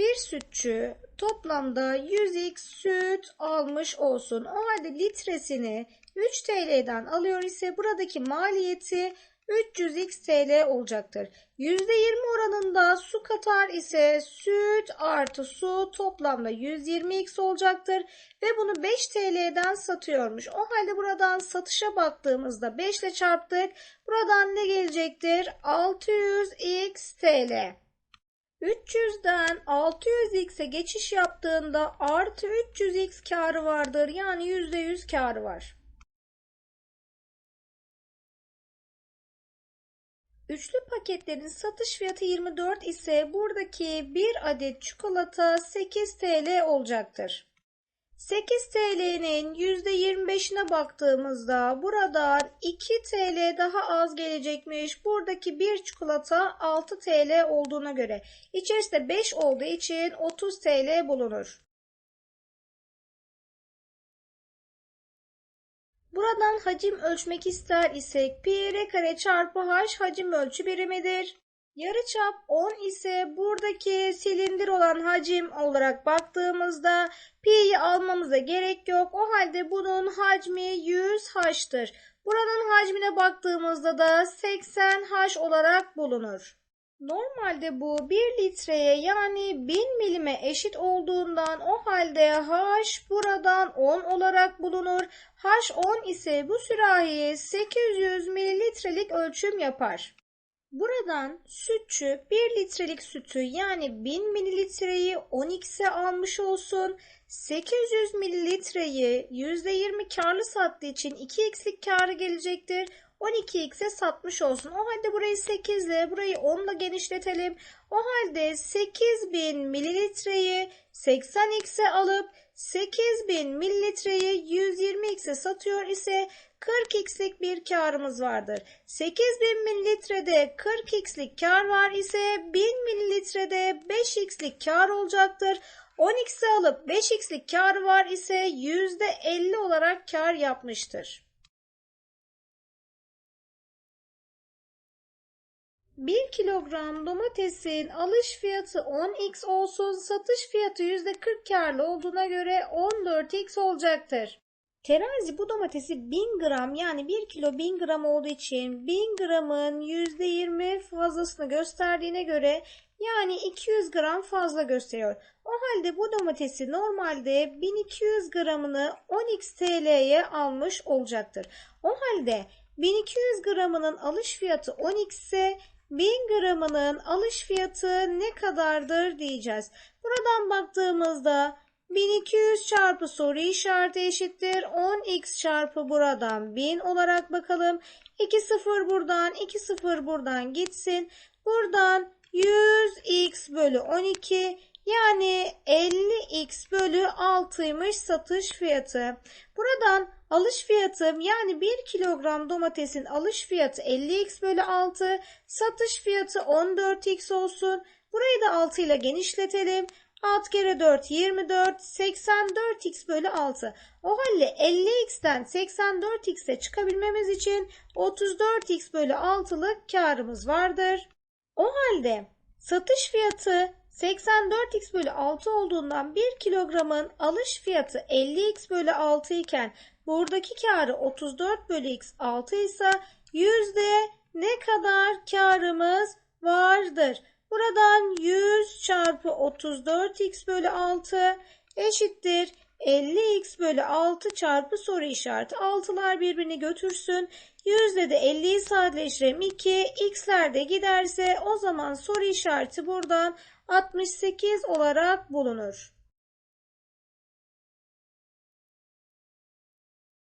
Bir sütçü toplamda 100x süt almış olsun. O halde litresini 3 TL'den alıyor ise buradaki maliyeti 300x TL olacaktır. %20 oranında su katar ise süt artı su toplamda 120x olacaktır ve bunu 5 TL'den satıyormuş. O halde buradan satışa baktığımızda 5 ile çarptık. Buradan ne gelecektir? 600x TL. 300'den 600x'e geçiş yaptığında artı 300x karı vardır. Yani %100 karı var. Üçlü paketlerin satış fiyatı 24 ise buradaki bir adet çikolata 8 TL olacaktır. 8 TL'nin %25'ine baktığımızda buradan 2 TL daha az gelecekmiş. Buradaki bir çikolata 6 TL olduğuna göre içerisinde 5 olduğu için 30 TL bulunur. Buradan hacim ölçmek ister isek pi r kare çarpı h hacim ölçü birimidir. Yarıçap 10 ise buradaki silindir olan hacim olarak baktığımızda pi'yi almamıza gerek yok. O halde bunun hacmi 100 h'tır. Buranın hacmine baktığımızda da 80 h olarak bulunur. Normalde bu 1 litreye yani 1000 milime eşit olduğundan o halde H buradan 10 olarak bulunur. H 10 ise bu sürahiye 800 mililitrelik ölçüm yapar. Buradan sütçü 1 litrelik sütü yani 1000 mililitreyi 10x'e almış olsun. 800 mililitreyi %20 karlı sattığı için 2x'lik karı gelecektir. 12x'e satmış olsun. O halde burayı 8 ile burayı 10 ile genişletelim. O halde 8000 mililitreyi 80x'e alıp 8000 mililitreyi 120x'e satıyor ise 40x'lik bir karımız vardır. 8000 mililitrede 40x'lik kar var ise 1000 mililitrede 5x'lik kar olacaktır. 10x'e alıp 5x'lik kar var ise %50 olarak kar yapmıştır. 1 kilogram domatesin alış fiyatı 10x olsun, satış fiyatı %40 karlı olduğuna göre 14x olacaktır. Terazi bu domatesi 1000 gram yani 1 kilo 1000 gram olduğu için 1000 gramın %20 fazlasını gösterdiğine göre yani 200 gram fazla gösteriyor. O halde bu domatesi normalde 1200 gramını 10x TL'ye almış olacaktır. O halde 1200 gramının alış fiyatı 10x ise 1000 gramının alış fiyatı ne kadardır diyeceğiz. Buradan baktığımızda 1200 çarpı soru işareti eşittir. 10x çarpı buradan 1000 olarak bakalım. 2 sıfır buradan 2 sıfır buradan gitsin. Buradan 100x bölü 12 yani 50x bölü 6'ymış satış fiyatı. Buradan alış fiyatım yani 1 kilogram domatesin alış fiyatı 50x bölü 6. Satış fiyatı 14x olsun. Burayı da 6 ile genişletelim. 6 kere 4 24 84x bölü 6. O halde 50x'ten 84x'e çıkabilmemiz için 34x bölü 6'lık karımız vardır. O halde satış fiyatı 84x bölü 6 olduğundan 1 kilogramın alış fiyatı 50x bölü 6 iken buradaki karı 34 bölü x 6 ise yüzde ne kadar karımız vardır? Buradan 100 çarpı 34x bölü 6 eşittir 50x bölü 6 çarpı soru işareti. 6'lar birbirini götürsün. Yüzde de 50'yi sadeleştirelim 2. X'ler de giderse o zaman soru işareti buradan 68 olarak bulunur.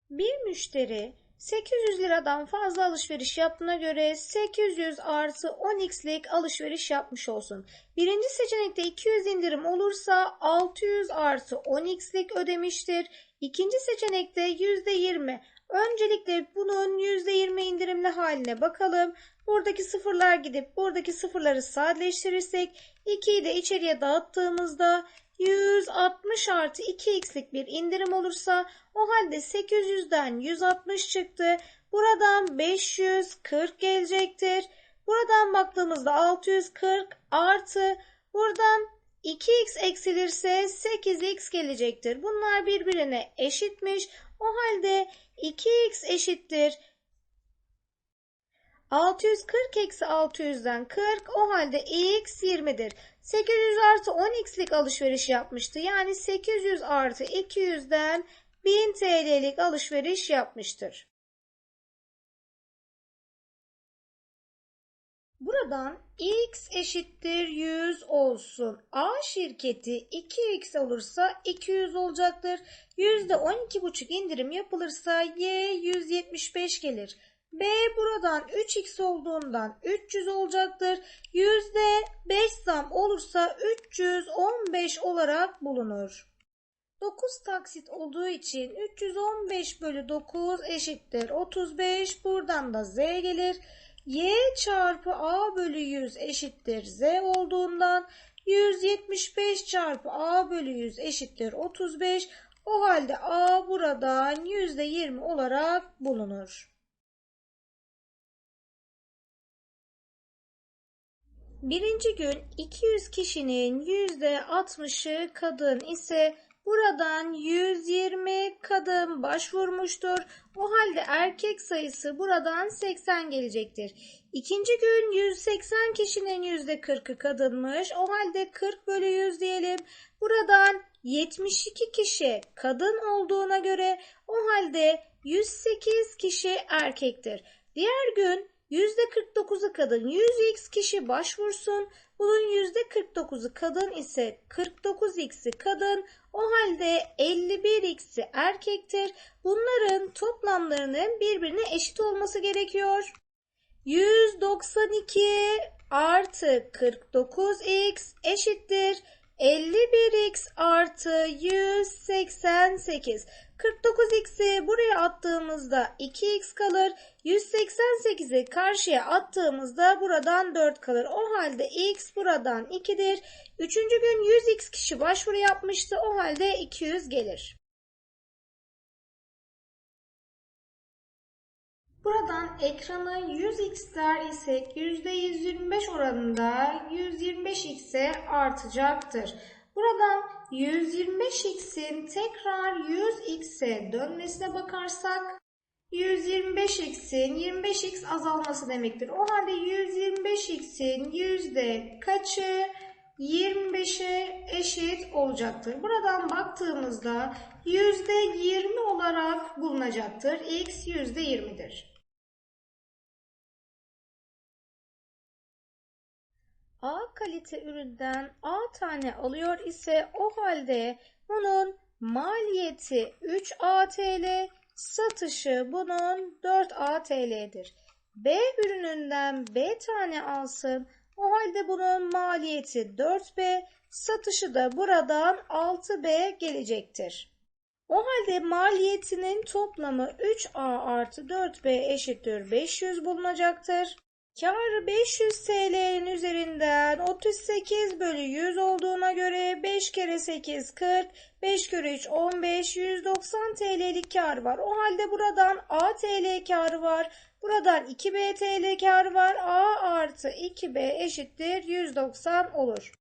Bir müşteri 800 liradan fazla alışveriş yaptığına göre 800 artı 10x'lik alışveriş yapmış olsun. Birinci seçenekte 200 indirim olursa 600 artı 10x'lik ödemiştir. İkinci seçenekte %20. Öncelikle bunun %20 indirimli haline bakalım. Buradaki sıfırlar gidip buradaki sıfırları sadeleştirirsek 2'yi de içeriye dağıttığımızda 160 artı 2x'lik bir indirim olursa o halde 800'den 160 çıktı. Buradan 540 gelecektir. Buradan baktığımızda 640 artı buradan 2x eksilirse 8x gelecektir. Bunlar birbirine eşitmiş. O halde 2x eşittir 640 eksi 600'den 40 o halde x 20'dir. 800 artı 10x'lik alışveriş yapmıştı. Yani 800 artı 200'den 1000 TL'lik alışveriş yapmıştır. Buradan x eşittir 100 olsun. A şirketi 2x olursa 200 olacaktır. %12,5 indirim yapılırsa y 175 gelir. B buradan 3x olduğundan 300 olacaktır. %5 zam olursa 315 olarak bulunur. 9 taksit olduğu için 315 bölü 9 eşittir 35. Buradan da z gelir. y çarpı a bölü 100 eşittir z olduğundan 175 çarpı a bölü 100 eşittir 35. O halde a buradan %20 olarak bulunur. Birinci gün 200 kişinin %60'ı kadın ise buradan 120 kadın başvurmuştur. O halde erkek sayısı buradan 80 gelecektir. İkinci gün 180 kişinin %40'ı kadınmış. O halde 40 bölü 100 diyelim. Buradan 72 kişi kadın olduğuna göre o halde 108 kişi erkektir. Diğer gün %49'u kadın 100x kişi başvursun. Bunun %49'u kadın ise 49x'i kadın. O halde 51x'i erkektir. Bunların toplamlarının birbirine eşit olması gerekiyor. 192 artı 49x eşittir. 51x artı 188. 49x'i buraya attığımızda 2x kalır. 188'i karşıya attığımızda buradan 4 kalır. O halde x buradan 2'dir. Üçüncü gün 100x kişi başvuru yapmıştı. O halde 200 gelir. Buradan ekrana 100x der isek %125 oranında 125x'e artacaktır. Buradan 125x'in tekrar 100x'e dönmesine bakarsak 125x'in 25x azalması demektir. O halde 125x'in yüzde kaçı 25'e eşit olacaktır. Buradan baktığımızda yüzde 20 olarak bulunacaktır. x yüzde 20'dir. A kalite üründen A tane alıyor ise o halde bunun maliyeti 3 ATL, satışı bunun 4 ATL'dir. B ürününden B tane alsın. O halde bunun maliyeti 4B, satışı da buradan 6B gelecektir. O halde maliyetinin toplamı 3A artı 4B eşittir 500 bulunacaktır. Kar 500 TL'nin üzerinden 38 bölü 100 olduğuna göre 5 kere 8 40, 5 kere 3 15, 190 TL'lik kar var. O halde buradan A TL karı var. Buradan 2B TL kar var. A artı 2B eşittir 190 olur.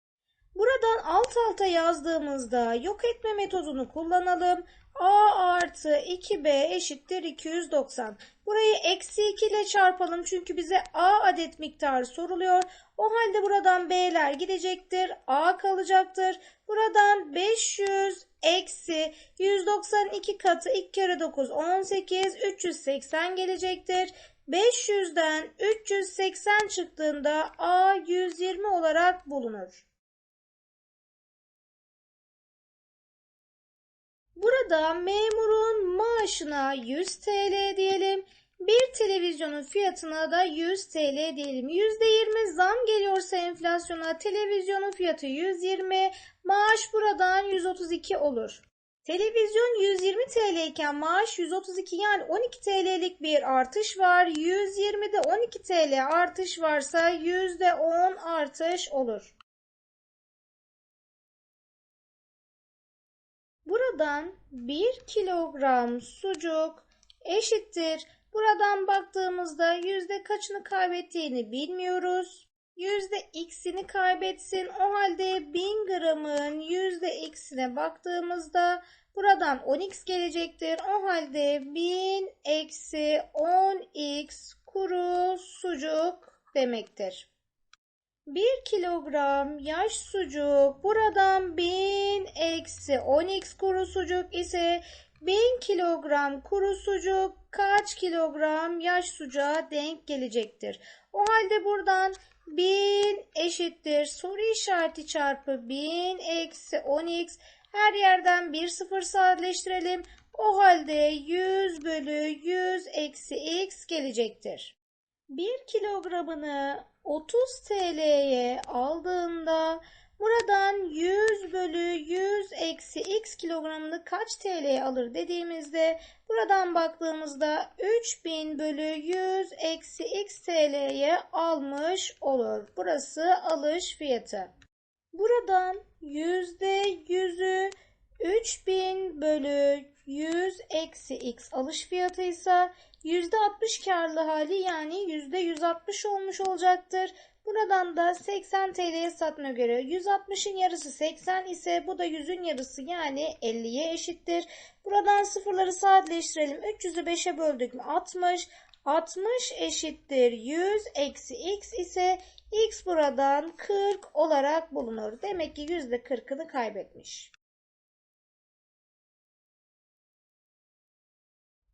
Buradan alt alta yazdığımızda yok etme metodunu kullanalım. A artı 2B eşittir 290. Burayı eksi 2 ile çarpalım çünkü bize A adet miktarı soruluyor. O halde buradan B'ler gidecektir. A kalacaktır. Buradan 500 eksi 192 katı 2 kere 9 18 380 gelecektir. 500'den 380 çıktığında A 120 olarak bulunur. Burada memurun maaşına 100 TL diyelim. Bir televizyonun fiyatına da 100 TL diyelim. %20 zam geliyorsa enflasyona televizyonun fiyatı 120, maaş buradan 132 olur. Televizyon 120 TL iken maaş 132 yani 12 TL'lik bir artış var. 120'de 12 TL artış varsa %10 artış olur. Buradan 1 kilogram sucuk eşittir. Buradan baktığımızda yüzde kaçını kaybettiğini bilmiyoruz. yüzde x'ini kaybetsin. O halde 1000 gramın yüzde x'ine baktığımızda buradan 10x gelecektir. O halde 1000 eksi 10x kuru sucuk demektir. 1 kilogram yaş sucuk buradan 1000 eksi 10x kuru sucuk ise 1000 kilogram kuru sucuk kaç kilogram yaş sucuğa denk gelecektir? O halde buradan 1000 eşittir soru işareti çarpı 1000 eksi 10x her yerden bir sıfır sadeleştirelim. O halde 100 bölü 100 eksi x gelecektir. 1 kilogramını 30 TL'ye aldığında buradan 100 bölü 100 eksi x kilogramını kaç TL'ye alır dediğimizde buradan baktığımızda 3000 bölü 100 eksi x TL'ye almış olur. Burası alış fiyatı. Buradan yüzde yüzü 3000 bölü 100 eksi x alış fiyatıysa yüzde 60 karlı hali yani yüzde 160 olmuş olacaktır. Buradan da 80 TL'ye satına göre 160'ın yarısı 80 ise bu da 100'ün yarısı yani 50'ye eşittir. Buradan sıfırları sadeleştirelim. 300'ü 5'e böldük mü 60. 60 eşittir 100 eksi x ise x buradan 40 olarak bulunur. Demek ki %40'ını kaybetmiş.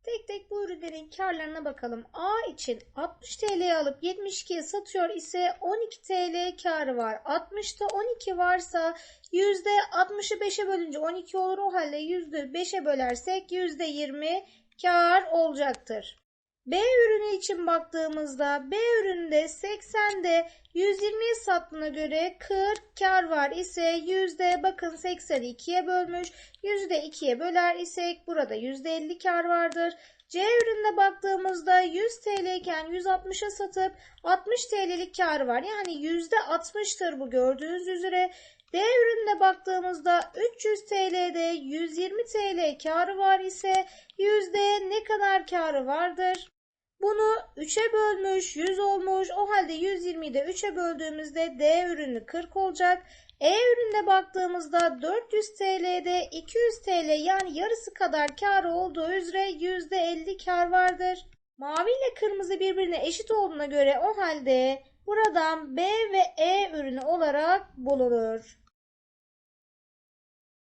Tek tek bu ürünlerin karlarına bakalım. A için 60 TL'ye alıp 72'ye satıyor ise 12 TL karı var. 60'ta 12 varsa %60'ı 5'e bölünce 12 olur. O halde %5'e bölersek %20 kar olacaktır. B ürünü için baktığımızda B üründe 80'de 120'ye sattığına göre 40 kar var ise yüzde bakın 80'i 2'ye bölmüş. Yüzde 2'ye böler isek burada yüzde 50 kar vardır. C ürününe baktığımızda 100 TL iken 160'a satıp 60 TL'lik kar var. Yani yüzde 60'tır bu gördüğünüz üzere. D ürününe baktığımızda 300 TL'de 120 TL karı var ise yüzde ne kadar karı vardır? Bunu 3'e bölmüş 100 olmuş. O halde 120'yi de 3'e böldüğümüzde D ürünü 40 olacak. E ürününe baktığımızda 400 TL'de 200 TL yani yarısı kadar kar olduğu üzere %50 kar vardır. Mavi ile kırmızı birbirine eşit olduğuna göre o halde buradan B ve E ürünü olarak bulunur.